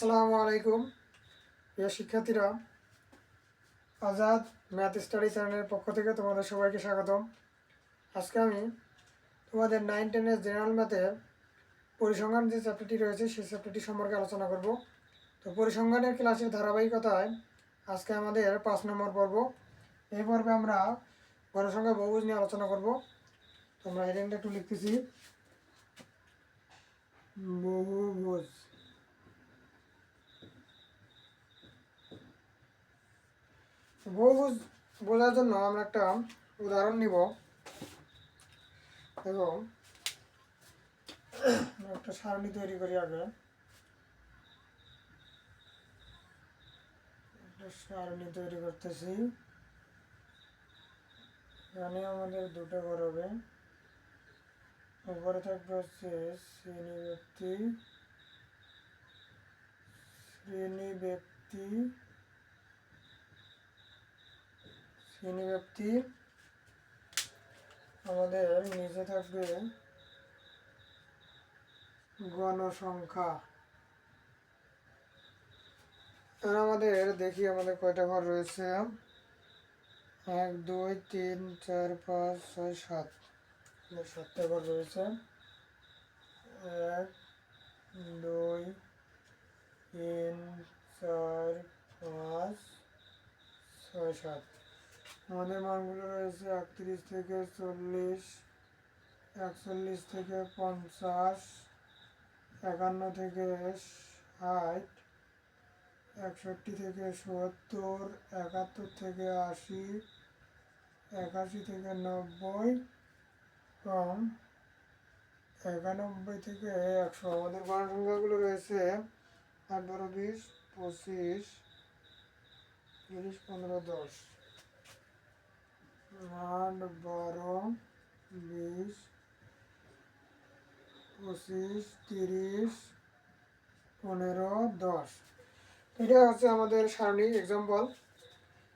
আসসালামু আলাইকুম। প্রিয় শিক্ষার্থীরা, আজাদ ম্যাথ স্টাডি চ্যানেলের পক্ষ থেকে তোমাদের সবাইকে স্বাগতম। আজকে আমি তোমাদের নাইন টেনের জেনারেল ম্যাথের পরিসংখ্যান যে চ্যাপ্টারটি রয়েছে, সেই চ্যাপ্টারটি সম্পর্কে আলোচনা করব। তো পরিসংখ্যানের ক্লাসের ধারাবাহিকতায় আজকে আমাদের পাঁচ নম্বর পর্ব। এই পর্বে আমরা গণসংখ্যা বহুভুজ নিয়ে আলোচনা করব। তোমরা হেডিংটা একটু লিখতেছি। বহুভুজ। বহুভুজ বোঝার জন্য আমরা একটা উদাহরণ নিব। এবং একটা সারণী তৈরি করি আগে। সারণী তৈরি করতেছি। এখানে আমাদের দুটো ঘর হবে। উপরে থাকবে হচ্ছে শ্রেণি ব্যক্তি। শ্রেণি ব্যক্তি শ্রেণি ব্যক্তি। আমাদের নিচে থাকবে গণসংখ্যা। এবার আমাদের দেখি আমাদের কয়টা ঘর রয়েছে। এক, দুই, তিন, চার, পাঁচ, ছয়, সাত। সাতটা ঘর রয়েছে। এক, দুই, তিন, চার, পাঁচ, ছয়, সাত। আমাদের মানগুলো রয়েছে একত্রিশ থেকে চল্লিশ, একচল্লিশ থেকে পঞ্চাশ, একান্ন থেকে ষাট, একষট্টি থেকে সত্তর, একাত্তর থেকে আশি, একাশি থেকে নব্বই এবং একানব্বই থেকে একশো। আমাদের গণসংখ্যাগুলো রয়েছে আট বারো বিশ, পঁচিশ, তিরিশ, পনেরো, দশ। আট বারো, বিশ, পঁচিশ, তিরিশ, পনেরো, দশ। এটা হচ্ছে আমাদের সারণী এক্সাম্পল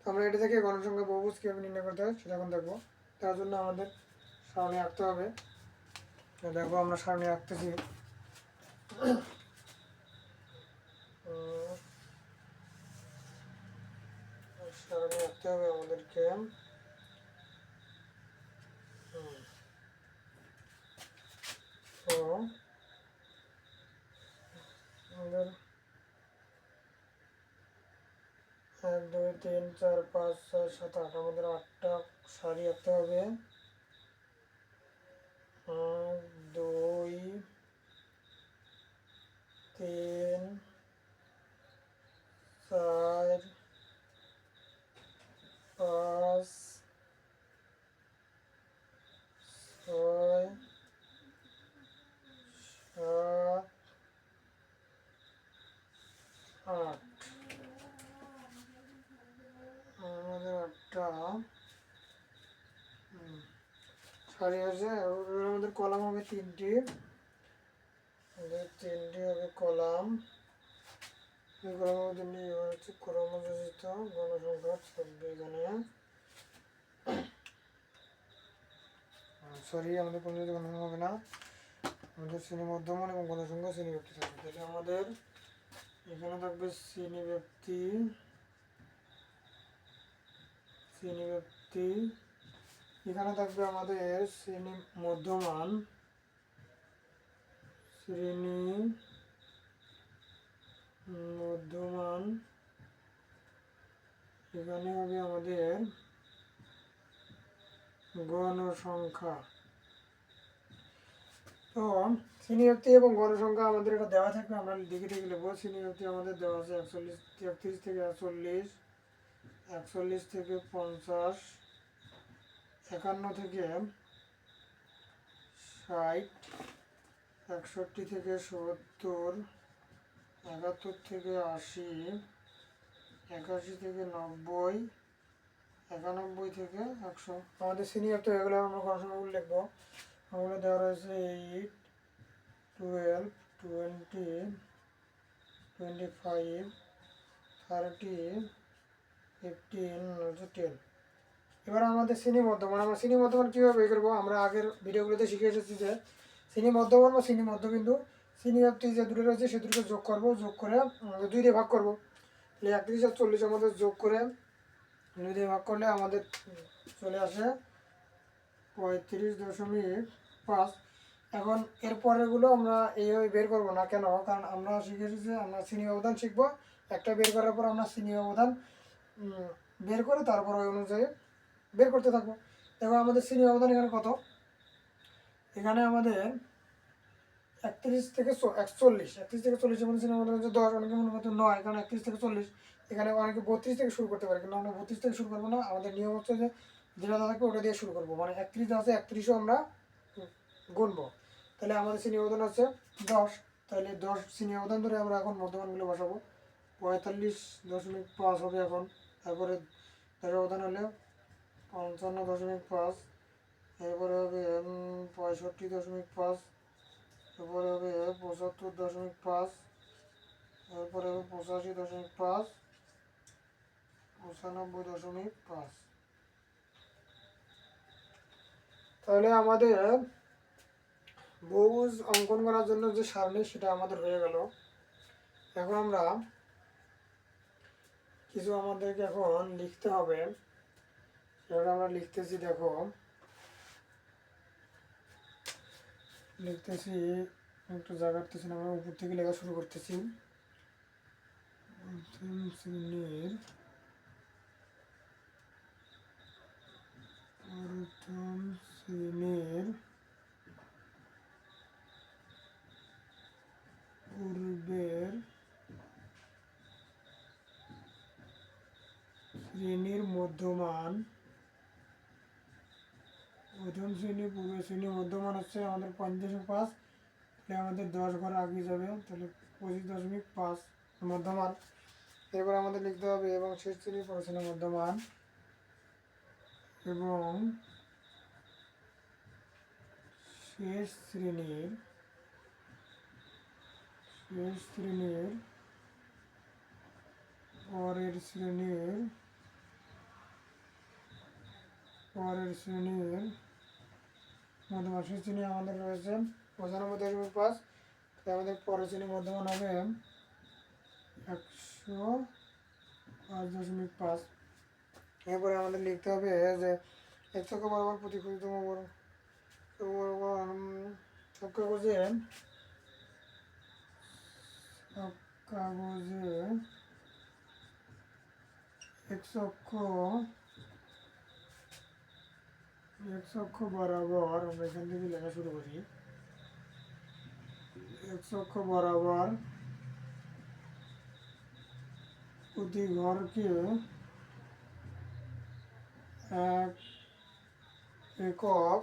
তো আমরা এটা থেকে গণসংখ্যা বহুভুজ কীভাবে নির্ণয় করতে হয় সেটা এখন দেখব। তার জন্য আমাদের সারণী আঁকতে হবে। তো দেখো আমরা সারণী আঁকতেছি। সারণী আঁকতে হবে আমাদেরকে। তো আমাদের এক দুই তিন চার পাঁচ ছয় সাত আট আমাদের আটটা সারি আঁকতে হবে দুই তিন চার পাঁচ ছয় আমাদের হুম, সারি আছে আমাদের কলাম হবে তিনটি তিনটি হবে কলাম হচ্ছে ক্রমযোজিত গণসংখ্যা থাকবে এখানে সরি আমাদের হবে না। আমাদের শ্রেণি মধ্যমান এবং গণসংখ্যা শ্রেণি ব্যক্তি থাকবে। তাহলে আমাদের এখানে থাকবে শ্রেণি ব্যক্তি শ্রেণি ব্যক্তি। এখানে থাকবে আমাদের শ্রেণি মধ্যমান শ্রেণি মধ্যমান। এখানে হবে আমাদের গণসংখ্যা। তো শ্রেণি ব্যক্তি এবং গণসংখ্যা আমাদের এটা দেওয়া থাকবে, আমরা লিখে লিখে নেব শ্রেণি ব্যক্তি আমাদের দেওয়া আছে একচল্লিশ, তেত্রিশ থেকে একচল্লিশ একচল্লিশ থেকে পঞ্চাশ, একান্ন থেকে ষাট, একষট্টি থেকে সত্তর, একাত্তর থেকে আশি, একাশি থেকে নব্বই, একানব্বই থেকে একশো। আমাদের সিনিয়র তো এগুলো আমরা গণসংখ্যাগুলো লিখব ওগুলো দেওয়া রয়েছে eight twelve twenty twenty five thirty fifteen হচ্ছে টেন এবার আমাদের শ্রেণি মধ্যমান আমরা শ্রেণি মধ্যমান কীভাবে করব? আমরা আগের ভিডিওগুলোতে শিখে এসেছি যে শ্রেণি মধ্যমান বা শ্রেণি মধ্যবিন্দু, শ্রেণি ব্যাপ্তি যে দুটো রয়েছে, সে দুটো যোগ করব, যোগ করে দুই দিয়ে ভাগ করব। তাহলে একত্রিশ আর চল্লিশ আমাদের যোগ করে দুই দিয়ে ভাগ করলে আমাদের চলে আসে পঁয়ত্রিশ দশমিক পাঁচ এখন এর পরেরগুলো আমরা এইভাবে বের করব না। কেন? কারণ আমরা শিখেছি যে আমরা শ্রেণি ব্যবধান শিখব। একটা বের করার পর আমরা শ্রেণি ব্যবধান বের করে তারপর ওই অনুযায়ী বের করতে থাকব। এবার আমাদের শ্রেণি ব্যবধান এখানে কত? এখানে আমাদের একত্রিশ থেকে একচল্লিশ। একত্রিশ থেকে চল্লিশের মধ্যে শ্রেণি ব্যবধান হচ্ছে দশ, অনেকে মনে করতে নয়। কারণ একত্রিশ থেকে চল্লিশ, এখানে অনেকে বত্রিশ থেকে শুরু করতে পারে। কিন্তু আমরা বত্রিশ থেকে শুরু করব না। আমাদের নিয়ম হচ্ছে যে যেটা থাকবে ওটা দিয়ে শুরু করব। মানে একত্রিশ আছে, একত্রিশও আমরা গুনবো। তাহলে আমাদের শ্রেণি অবদান আছে দশ। তাহলে দশ শ্রেণি অবদান ধরে আমরা এখন মধ্যমানগুলো বসাবো। পঁয়তাল্লিশ দশমিক পাঁচ হবে এখন। তারপরে দশ অবদান হলে পঞ্চান্ন দশমিক পাঁচ। এরপরে হবে পঁয়ষট্টি দশমিক পাঁচ। এরপরে হবে পঁচাত্তর দশমিক পাঁচ। এরপরে হবে পঁচাশি দশমিক পাঁচ। পঁচানব্বই দশমিক পাঁচ। তাহলে আমাদের বহুভুজ অঙ্কন করার জন্য যে সারণী সেটা আমাদের হয়ে গেল। এখন আমরা কিছু আমাদেরকে এখন লিখতে হবে। সেটা আমরা লিখতেছি, দেখো, লিখতেছি, একটু জায়গাতেছি না, আমরা উপর থেকে লেখা শুরু করতেছি। শ্রেণির প্রথম শ্রেণির পূর্বের শ্রেণির মধ্যমান। প্রথম শ্রেণি, পূর্বের শ্রেণির মধ্যমান হচ্ছে আমাদের পঞ্চাশ পাঁচ। তাহলে আমাদের দশ ঘর আগে যাবে, তাহলে পঁচিশ দশমিক পাঁচ মধ্যমান। এরপর আমাদের লিখতে হবে এবং শেষ শ্রেণির পড়াশোনার মধ্যমান। এবং শেষ শ্রেণির শ্রেণির পরের শ্রেণির পরের শ্রেণির মধ্যমান শ্রেণি আমাদের রয়েছে। পঁচানব্বই দশমিক পাঁচ, তাই আমাদের পরের শ্রেণির মধ্যমান হবে একশো পাঁচ দশমিক পাঁচ। এরপরে আমাদের লিখতে হবে যে এক চক্র বরাবর প্রতিফলিতম বড় সব কাগজে সব কাগজে এক অক্ষ এক অক্ষ বরাবর আমরা এখান থেকে লেখা শুরু করি এক অক্ষ বরাবর প্রতি ঘরকে এক একক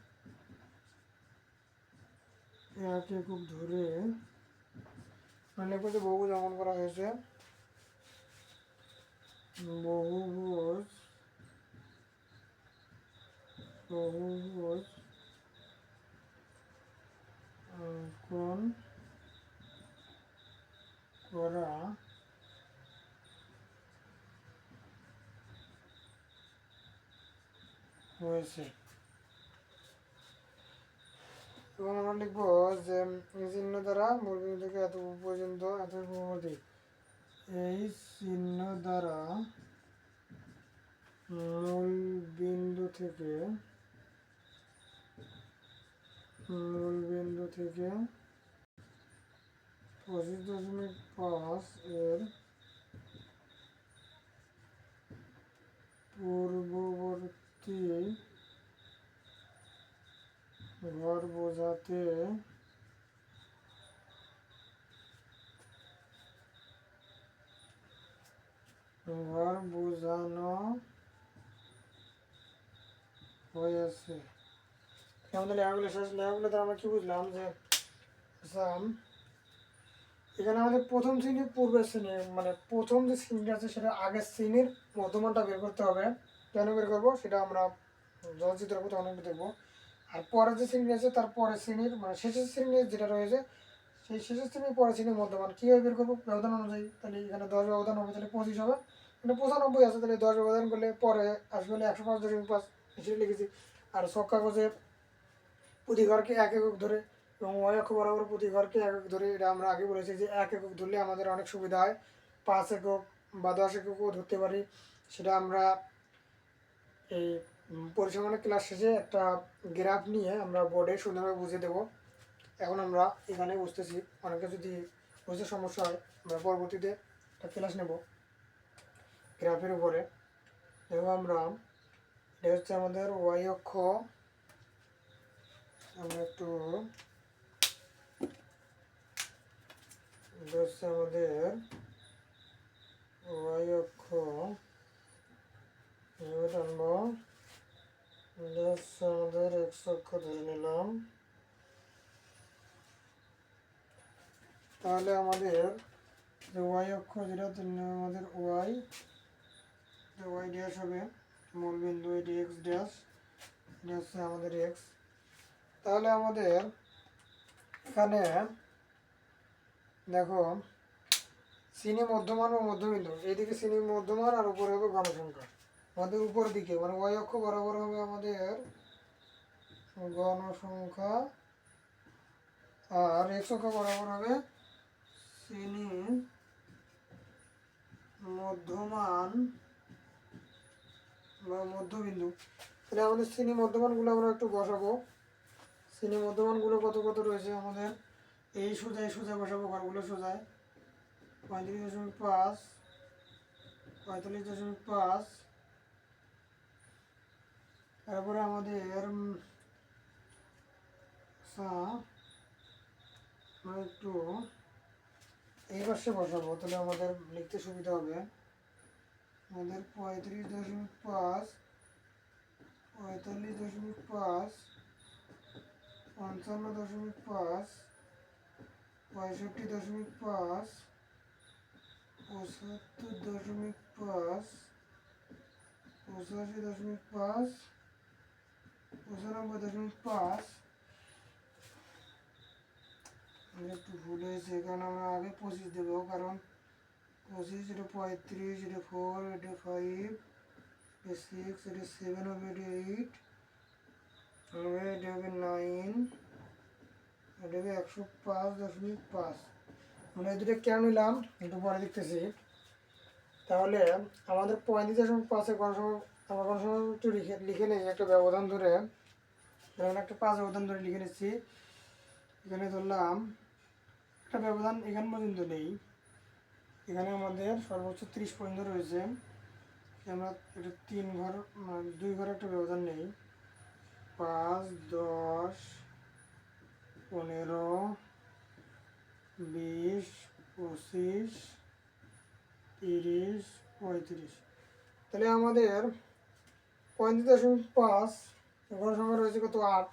এক একক ধরে। বলতে বহু যেমন করা হয়েছে। বহুভুজ বহুভুজ অঙ্কন করা হয়েছে। এবং আমরা লিখব যে চিহ্ন দ্বারা মূল থেকে এত পর্যন্ত এত পূর্ববর্তী এই চিহ্ন দ্বারা মূল বিন্দু থেকে, মূল বিন্দু থেকে পঁচিশ দশমিক পাঁচ এর পূর্ববর্তী ঘর বোঝাতে ঘর বোঝানো হয়েছে আমাদের লেখাগুলো শেষ লেখাগুলো তো আমরা কি বুঝলাম যে এখানে আমাদের প্রথম শ্রেণির পূর্বের শ্রেণি মানে প্রথম যে শ্রেণীটা আছে সেটা আগের শ্রেণির মধ্যমানটা বের করতে হবে। কেন বের করব? সেটা আমরা জলচিত্র প্রথম অনেক দেখব। আর পরের যে শ্রেণি আছে তার পরের শ্রেণির মানে শেষের শ্রেণির যেটা রয়েছে, সেই শেষের শ্রেণির পরের শ্রেণির মধ্যমান। কীভাবে বের করব? ব্যবধান অনুযায়ী। তাহলে এখানে দশ ব্যবধান হবে, তাহলে পঁচিশ হবে। মানে পঁচানব্বই আছে, তাহলে দশ ব্যবধান করলে পরে আসবে হলে একশো পাঁচ দশমিক পাঁচ হিসেবে লিখেছি। আর সব কাগজে প্রতি ঘরকে এক একক ধরে এবং ওয়াই অক্ষ বরাবর প্রতি ঘরকে এক ধরে, এটা আমরা আগে বলেছি যে এক একক ধরলে আমাদের অনেক সুবিধা হয়। পাঁচ একক বা দশ এককও ধরতে পারি। সেটা আমরা এই পরিসংখ্যানের ক্লাস শেষে একটা গ্রাফ নিয়ে আমরা বোর্ডে সুন্দরভাবে বুঝিয়ে দেবো। এখন আমরা এখানে বুঝতেছি, অনেকে যদি বুঝতে সমস্যা হয়, আমরা পরবর্তীতে একটা ক্লাস নেব গ্রাফের উপরে। দেখো আমরা, এটা হচ্ছে আমাদের ওয়াই অক্ষ। আমরা একটু, এটা হচ্ছে আমাদের ওয়াই অক্ষ এভাবে টানবো এটা হচ্ছে আমাদের এক্স অক্ষ ধরে নিলাম। তাহলে আমাদের যে ওয়াই অক্ষ, যেটা নিলাম আমাদের ওয়াই ওয়াই ড্যাশ হবে মূল বিন্দু এটি এক্স ড্যাশ এটা হচ্ছে আমাদের এক্স তাহলে আমাদের এখানে দেখো, চিনি মধ্যমান ও মধ্যবিন্দু, এইদিকে চিনি মধ্যমান আর উপরে হবে গণসংখ্যা আমাদের উপর দিকে মানে ওয়াই অক্ষ বরাবর হবে আমাদের গণসংখ্যা আর এক্স অক্ষ বরাবর হবে চিনি মধ্যমান বা মধ্যবিন্দু। তাহলে আমাদের শ্রেণি মধ্যমানগুলো আমরা একটু বসাবো। শ্রেণি মধ্যমানগুলো কত কত রয়েছে আমাদের? এই সোজায় সোজা বসাবো, ঘরগুলো সোজায়। পঁয়ত্রিশ দশমিক পাঁচ, পঁয়তাল্লিশ দশমিক পাঁচ। তারপরে আমাদের উম, আচ্ছা, আমরা একটু এই পাশে বসাবো তাহলে আমাদের লিখতে সুবিধা হবে। আমাদের পঁয়ত্রিশ দশমিক পাঁচ পঁয়তাল্লিশ দশমিক পাঁচ পঞ্চান্ন দশমিক পাঁচ পঁয়ষট্টি দশমিক পাঁচ পঁচাত্তর দশমিক পাঁচ পঁচাশি দশমিক পাঁচ পঁচানব্বই দশমিক পাঁচ একটু ভুল হয়েছে, কারণ আমরা আগে পঁচিশ দেবো, কারণ পঁচিশ এটা পঁয়ত্রিশ, এটা ফোর এটা ফাইভ এটা সিক্স এটা সেভেন হবে, এটা এইট হবে, এটা হবে নাইন এটা হবে একশো পাঁচ দশমিক পাঁচ। আমরা দুটো কেন নিলাম? একটু পরে দেখতেছি। তাহলে আমাদের পঁয়ত্রিশ দশমিক পাঁচে গণসংখ্যা আমরা গণসংখ্যা একটু লিখে লিখে নিই, একটা ব্যবধান ধরে। যেমন একটা পাঁচ ব্যবধান ধরে লিখে নিচ্ছি। এখানে ধরলাম একটা ব্যবধান এখান পর্যন্ত নেই। এখানে আমাদের সর্বোচ্চ ত্রিশ পর্যন্ত রয়েছে। আমরা এটা তিন ঘর মানে দুই ঘরে একটা ব্যবধান নেই। পাঁচ, দশ, পনেরো, বিশ, পঁচিশ, তিরিশ, পঁয়ত্রিশ। তাহলে আমাদের পঁয়ত্রিশ দশমিক পাঁচ ঘর সংখ্যা রয়েছে কত আট?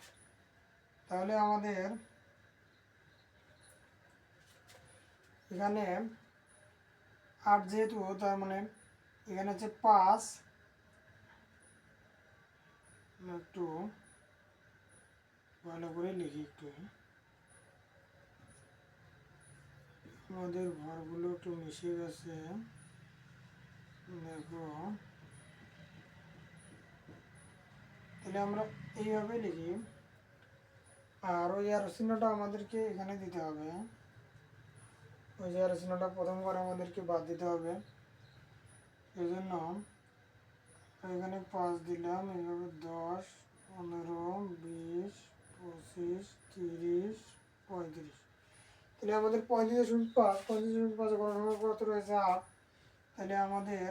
তাহলে আমাদের এখানে আট যেহেতু তার মানে এখানে হচ্ছে পাঁচ একটু ভালো করে লিখি একটু। আমাদের ঘরগুলো একটু মিশে গেছে। দেখো। তাহলে আমরা এইভাবে লিখি। আর ওই আর চিহ্নটা আমাদেরকে এখানে দিতে হবে। ওই যে আর চিহ্নটা প্রথম করে আমাদেরকে বাদ দিতে হবে। এই জন্য এখানে পাঁচ দিলাম এইভাবে দশ, পনেরো, বিশ, পঁচিশ, তিরিশ, পঁয়ত্রিশ। তাহলে আমাদের পঁয়ত্রিশ দশমিক পাঁচ পঁয়ত্রিশ দশমিক পাঁচ গণসংখ্যা কত রয়েছে? আট। তাহলে আমাদের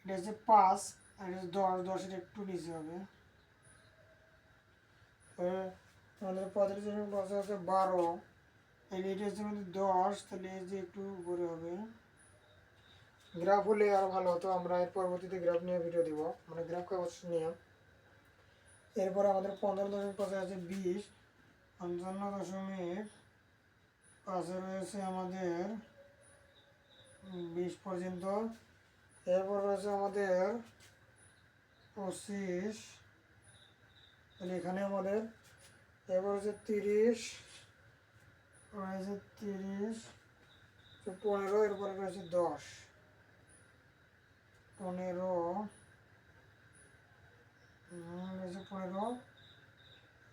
এটা হচ্ছে পাঁচ, আর এটা হচ্ছে দশ, দশের একটু নিচে হবে। আমাদের পঁয়ত্রিশ দশমিক পাঁচ হচ্ছে বারো। তাহলে হচ্ছে দশ, তাহলে এই যে একটু উপরে হবে। গ্রাফ হলে আরও ভালো হতো, আমরা এর পরবর্তীতে গ্রাফ নিয়ে ভিডিও দিব। মানে গ্রাফ কাগজ নিয়ে? এরপর আমাদের পনেরো দশমিক পাঁচে আছে বিশ, পঞ্চান্ন দশমিক পাশে রয়েছে আমাদের বিশ পর্যন্ত। এরপর রয়েছে আমাদের পঁচিশ, তাহলে এখানে আমাদের, এরপর হচ্ছে তিরিশ রয়েছে তিরিশ পনেরো, এরপরে রয়েছে দশ। পনেরো রয়েছে পনেরো,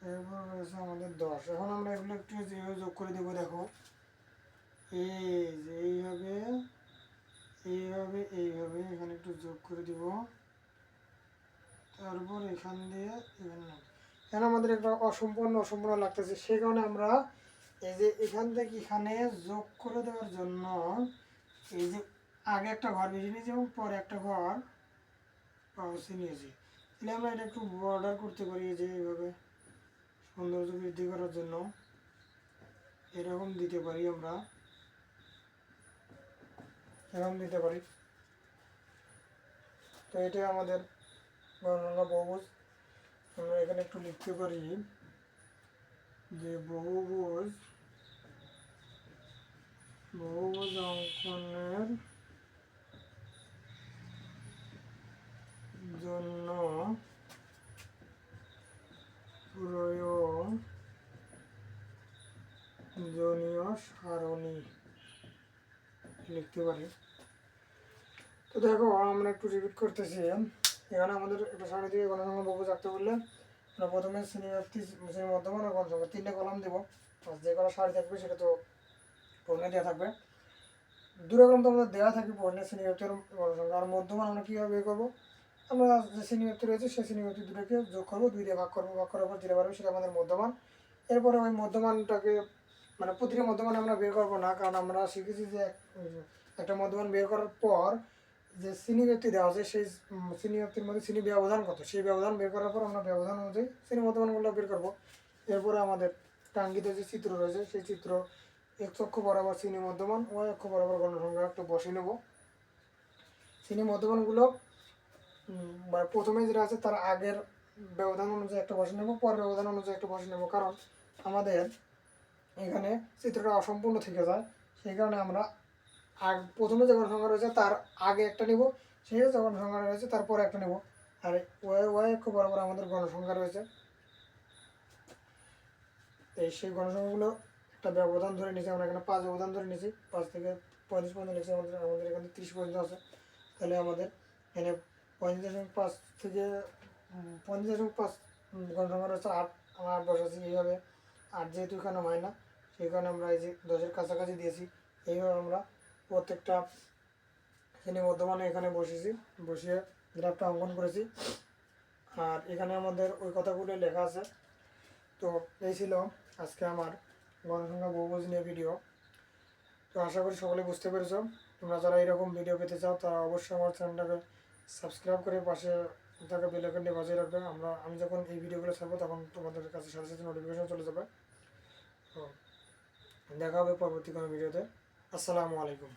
এরপর রয়েছে আমাদের দশ। এখন আমরা এগুলো একটু যোগ করে দেবো, দেখো। এই যে এইভাবে এইভাবে এইভাবে এখানে একটু যোগ করে দিব। তারপর এখান দিয়ে এখানে নাও। আমাদের একটা অসম্পূর্ণ অসম্পূর্ণ লাগতেছে। সেই কারণে আমরা এই যে এখান থেকে এখানে যোগ করে দেওয়ার জন্য এই যে আগে একটা ঘর বেশি নিয়েছি এবং পরে একটা ঘর পাউসি নিয়েছি। তাহলে আমরা এটা একটু বর্ডার করতে পারি যে এইভাবে সৌন্দর্য বৃদ্ধি করার জন্য। এরকম দিতে পারি আমরা। এরকম দিতে পারি। তো এটা আমাদের বর্ণনা বহুভুজ আমরা এখানে একটু লিখতে পারি। যে বহুভুজ বহুভুজ অঙ্কনের জন্য প্রয়োজনীয় সারণী লিখতে পারি। তো দেখো, আমরা একটু রিপিট করতেছি। এখানে আমাদের একটা সাড়ে দিয়ে গণসংখ্যা বহু রাখতে বললে আমরা প্রথমে শ্রেণি ব্যক্তি শ্রেণি মধ্যমান আর গণসংখ্যা তিনটে কলাম দেবো যে কলা সারি থাকবে সেটা তো পণ্যে দেওয়া থাকবে। দুটো কলম তো আমাদের দেওয়া থাকবে পণ্যের শ্রেণি ব্যক্তি আর গণসংখ্যা আর মধ্যমান আমরা কীভাবে বের করব? আমরা যে শ্রেণি ব্যক্তি রয়েছে, সেই শ্রেণি ব্যক্তি দুটোকে যোগ করব দুই দিয়ে ভাগ করব, ভাগ করার পর যেটা পারবে সেটা আমাদের মধ্যমান। এরপরে ওই মধ্যমানটাকে মানে প্রতিটা মধ্যমান আমরা বের করব না, কারণ আমরা শিখেছি যে একটা মধ্যমান বের করার পর যে শ্রেণি ব্যক্তি দেওয়া আছে সেই শ্রেণি ব্যক্তির মধ্যে শ্রেণি ব্যবধান কত? সেই ব্যবধান বের করার পর আমরা ব্যবধান অনুযায়ী শ্রেণি মধ্যমানগুলো বের করব। এরপরে আমাদের টাঙ্গিত যে চিত্র রয়েছে, সেই চিত্র এক অক্ষ বরাবর শ্রেণি মধ্যমান ও অক্ষ বরাবর গণসংখ্যা একটু বসে নেব। শ্রেণি মধ্যমানগুলো মানে প্রথমে যেটা আছে তার আগের ব্যবধান অনুযায়ী একটা বসে নেব, পরের ব্যবধান অনুযায়ী একটা বসে নেব। কারণ আমাদের এখানে চিত্রটা অসম্পূর্ণ থেকে যায়, সেই কারণে আমরা আগ প্রথমে যে গণসংখ্যা রয়েছে তার আগে একটা নিব সেই যে গণসংখ্যা রয়েছে তারপরে একটা নেব। আর ওয়াই ওয়াই অক্ষ বরাবর আমাদের গণসংখ্যা রয়েছে এই সেই গণসংখ্যাগুলো একটা ব্যবধান ধরে নিয়েছি আমরা এখানে, পাঁচ ব্যবধান ধরে নিয়েছি। পাঁচ থেকে পঁয়ত্রিশ পর্যন্ত নিয়েছি আমাদের আমাদের এখানে তিরিশ পর্যন্ত আছে। তাহলে আমাদের এখানে পঁয়ত্রিশ দশমিক পাঁচ থেকে পঁয়ত্রিশ দশমিক পাঁচ গণসংখ্যা রয়েছে আট। আমরা আট বসাচ্ছি এইভাবে আট যেহেতু এখানে হয় না সেই কারণে আমরা এই যে দশের কাছাকাছি দিয়েছি, এইভাবে আমরা প্রত্যেকটা শ্রেণি মধ্যমানে এখানে বসেছি, বসিয়ে গ্রাফটা অঙ্কন করেছি। আর এখানে আমাদের ওই কথাগুলো লেখা আছে। তো এই ছিল আজকে আমার গণসংখ্যা বহুভুজ নিয়ে ভিডিও তো আশা করি সকলে বুঝতে পেরেছ। তোমরা যারা এরকম ভিডিও পেতে চাও, তারা অবশ্যই আমার চ্যানেলটাকে সাবস্ক্রাইব করে পাশে থাকা বেলাইকনটি বাজিয়ে রাখবে। আমরা, আমি যখন এই ভিডিওগুলো ছাড়বো, তখন তোমাদের কাছে সাথে সাথে নোটিফিকেশন চলে যাবে। তো দেখা হবে পরবর্তী কোনো ভিডিওতে আসসালামু আলাইকুম।